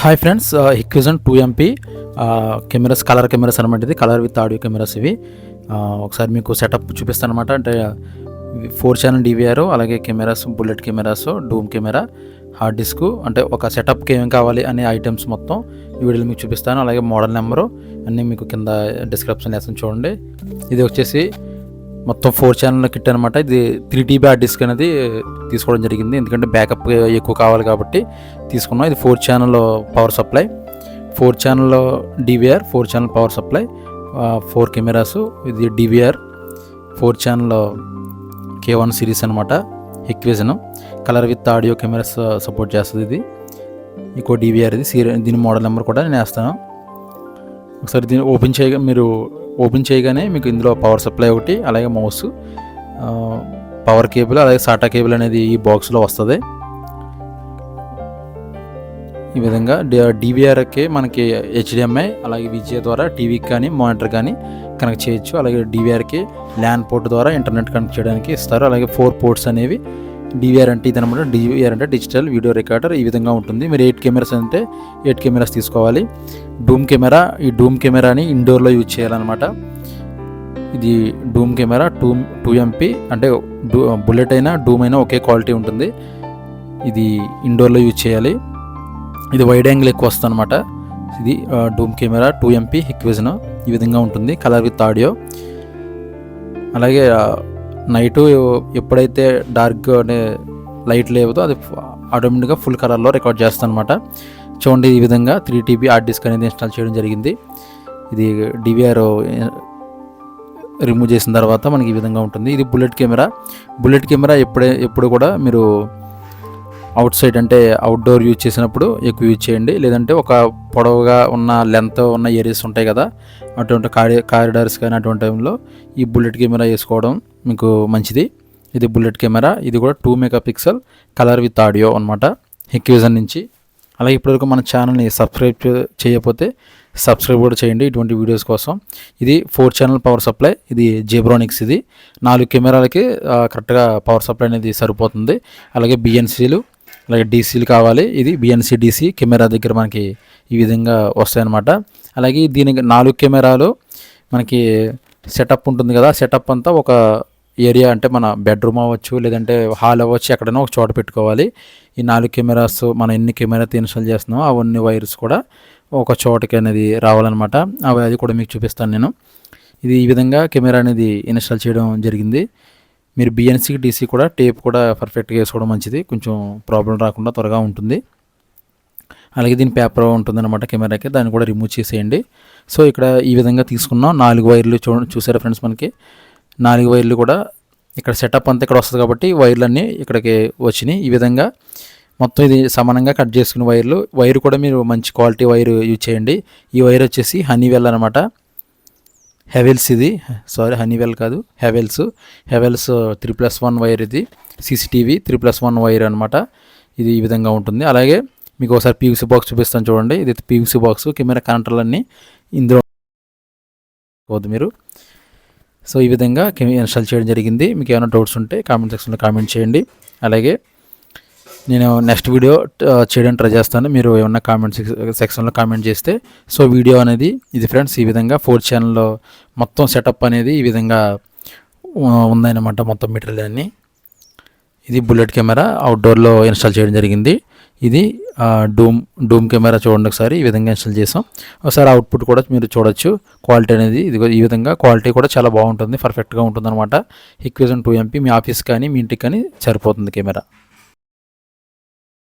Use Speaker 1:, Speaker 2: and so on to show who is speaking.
Speaker 1: Hi friends Hikvision two MP cameras colour cameras అనమాట ఇది colour with audio cameras ఇవి. Uh, ఒకసారి మీకు సెటప్ చూపిస్తాను అనమాట అంటే ఫోర్ ఛానల్ డివిఆర్ అలాగే cameras bullet cameras dome camera hard disk అంటే ఒక సెటప్కి ఏం కావాలి అనే ఐటమ్స్ మొత్తం ఈ వీడియోలో మీకు చూపిస్తాను. అలాగే మోడల్ నెంబరు అన్నీ మీకు కింద డిస్క్రిప్షన్ వేస్తాను చూడండి. ఇది వచ్చేసి మొత్తం ఫోర్ ఛానల్ కిట్ అనమాట ఇది త్రీ టీబీ హార్డ్ డిస్క్ అనేది తీసుకోవడం జరిగింది. ఎందుకంటే బ్యాకప్ ఎక్కువ కావాలి కాబట్టి తీసుకున్నాం. ఇది four channel power supply four channel DVR four channel power supply four cameras ఇది DVR four channel K one series అనమాట Hikvision colour with audio cameras support చేస్తుంది ఇది. ఇంకో డివిఆర్ ఇది. సీరి దీని మోడల్ నెంబర్ కూడా నేను వేస్తాను. ఒకసారి దీన్ని ఓపెన్ చేయగా మీరు ఓపెన్ చేయగానే మీకు ఇందులో పవర్ సప్లై ఒకటి అలాగే మౌస్ పవర్ కేబుల్ అలాగే సాటా కేబుల్ అనేది ఈ బాక్స్లో వస్తుంది. ఈ విధంగా డివిఆర్కి మనకి హెచ్డిఎంఐ అలాగే విజయ ద్వారా టీవీకి కానీ మానిటర్ కానీ కనెక్ట్ చేయొచ్చు. అలాగే డివిఆర్కి ల్యాన్ పోర్ట్ ద్వారా ఇంటర్నెట్ కనెక్ట్ చేయడానికి ఇస్తారు. అలాగే ఫోర్ పోర్ట్స్ అనేవి డివిఆర్ అంటే ఇది అనమాట డివిఆర్ అంటే డిజిటల్ వీడియో రికార్డర్ ఈ విధంగా ఉంటుంది. మీరు ఎయిట్ కెమెరాస్ అంటే ఎయిట్ కెమెరాస్ తీసుకోవాలి. డూమ్ కెమెరా ఈ డూమ్ కెమెరాని ఇండోర్లో యూజ్ చేయాలన్నమాట. ఇది dome camera two two MP అంటే డూ బుల్లెట్ అయినా డూమ్ అయినా ఒకే క్వాలిటీ ఉంటుంది. ఇది ఇండోర్లో యూజ్ చేయాలి. ఇది వైడ్ యాంగిల్ ఎక్కువ వస్తుంది అనమాట ఇది dome camera two MP Hikvision ఈ విధంగా ఉంటుంది. కలర్ విత్ ఆడియో అలాగే నైటు ఎప్పుడైతే డార్క్ అనే లైట్ లేవుతో అది ఆటోమేటిక్గా ఫుల్ కలర్లో రికార్డ్ చేస్తాను అనమాట చూడండి ఈ విధంగా త్రీ టీబీ హార్డ్ డిస్క్ అనేది ఇన్స్టాల్ చేయడం జరిగింది. ఇది డివిఆర్ రిమూవ్ చేసిన తర్వాత మనకి ఈ విధంగా ఉంటుంది. ఇది బుల్లెట్ కెమెరా. బుల్లెట్ కెమెరా ఎప్పుడే ఎప్పుడు కూడా మీరు అవుట్ సైడ్ అంటే అవుట్డోర్ యూజ్ చేసినప్పుడు ఎక్కువ యూజ్ చేయండి. లేదంటే ఒక పొడవుగా ఉన్న లెంత్ ఉన్న ఏరియాస్ ఉంటాయి కదా అటువంటి కారి కారిడార్స్ కానీ అటువంటి టైంలో ఈ బుల్లెట్ కెమెరా వేసుకోవడం మీకు మంచిది. ఇది బుల్లెట్ కెమెరా ఇది కూడా two megapixel colour with audio అనమాట హెక్విజన్ నుంచి. అలాగే ఇప్పటివరకు మన ఛానల్ని సబ్స్క్రైబ్ చేయకపోతే సబ్స్క్రైబ్ కూడా చేయండి ఇటువంటి వీడియోస్ కోసం. ఇది ఫోర్ ఛానల్ పవర్ సప్లై ఇది జేబ్రానిక్స్ ఇది. నాలుగు కెమెరాలకి కరెక్ట్గా పవర్ సప్లై అనేది సరిపోతుంది. అలాగే బిఎన్సీలు అలాగే డీసీలు కావాలి. ఇది బిఎన్సీ డీసీ కెమెరా దగ్గర మనకి ఈ విధంగా వస్తాయన్నమాట. అలాగే దీనికి నాలుగు కెమెరాలు మనకి సెటప్ ఉంటుంది కదా సెటప్ అంతా ఒక ఏరియా అంటే మన బెడ్రూమ్ అవ్వచ్చు లేదంటే హాల్ అవ్వచ్చు ఎక్కడైనా ఒక చోట పెట్టుకోవాలి. ఈ నాలుగు కెమెరాస్ మనం ఎన్ని కెమెరాతో ఇన్స్టాల్ చేస్తున్నామో అవన్నీ వైర్స్ కూడా ఒక చోటకి అనేది రావాలన్నమాట. అవి అది కూడా మీకు చూపిస్తాను నేను. ఇది ఈ విధంగా కెమెరా అనేది ఇన్స్టాల్ చేయడం జరిగింది. మీరు బిఎన్సీ డీసీ కూడా టేప్ కూడా పర్ఫెక్ట్గా వేసుకోవడం మంచిది. కొంచెం ప్రాబ్లం రాకుండా త్వరగా ఉంటుంది. అలాగే దీని పేపర్ ఉంటుందన్నమాట కెమెరాకి. దాన్ని కూడా రిమూవ్ చేసేయండి. సో ఇక్కడ ఈ విధంగా తీసుకున్నాం. నాలుగు వైర్లు చూ చూసారా ఫ్రెండ్స్ మనకి? నాలుగు వైర్లు కూడా ఇక్కడ సెటప్ అంతా ఇక్కడ వస్తుంది కాబట్టి వైర్లన్నీ ఇక్కడికి వచ్చినాయి. ఈ విధంగా మొత్తం ఇది సమానంగా కట్ చేసుకున్న వైర్లు. వైర్ కూడా మీరు మంచి క్వాలిటీ వైర్ యూజ్ చేయండి. ఈ వైర్ వచ్చేసి హనీవెల్ అనమాట హెవెల్స్ ఇది. సారీ హనీవెల్ కాదు. Havells Havells three plus one wire ఇది. CCTV three plus one wire అనమాట ఇది ఈ విధంగా ఉంటుంది. అలాగే మీకు ఒకసారి పీవీసీ బాక్స్ చూపిస్తాను చూడండి. ఇది పీవీసీ బాక్స్ కెమెరా కనెక్టర్లన్నీ ఇందులో వద్దు మీరు. సో ఈ విధంగా ఇన్స్టాల్ చేయడం జరిగింది. మీకు ఏమైనా డౌట్స్ ఉంటే కామెంట్ సెక్షన్లో కామెంట్ చేయండి. అలాగే నేను నెక్స్ట్ వీడియో చేయడం ట్రై చేస్తాను. మీరు ఏమన్నా కామెంట్ సెక్షన్లో కామెంట్ చేస్తే. సో వీడియో అనేది ఇది ఫ్రెండ్స్ ఈ విధంగా ఫోర్ ఛానల్లో మొత్తం సెటప్ అనేది ఈ విధంగా ఉందన్నమాట మొత్తం మెటీరియల్ అన్ని. ఇది బుల్లెట్ కెమెరా అవుట్డోర్లో ఇన్స్టాల్ చేయడం జరిగింది. ఇది డూమ్ డూమ్ కెమెరా చూడండి ఒకసారి ఈ విధంగా ఇన్స్టాల్ చేసాం. ఒకసారి అవుట్పుట్ కూడా మీరు చూడొచ్చు. క్వాలిటీ అనేది ఇది ఈ విధంగా క్వాలిటీ కూడా చాలా బాగుంటుంది పర్ఫెక్ట్గా ఉంటుందన్నమాట. ఈక్వేజన్ టూ ఎంపీ మీ ఆఫీస్ కానీ మీ ఇంటికి కానీ సరిపోతుంది కెమెరా.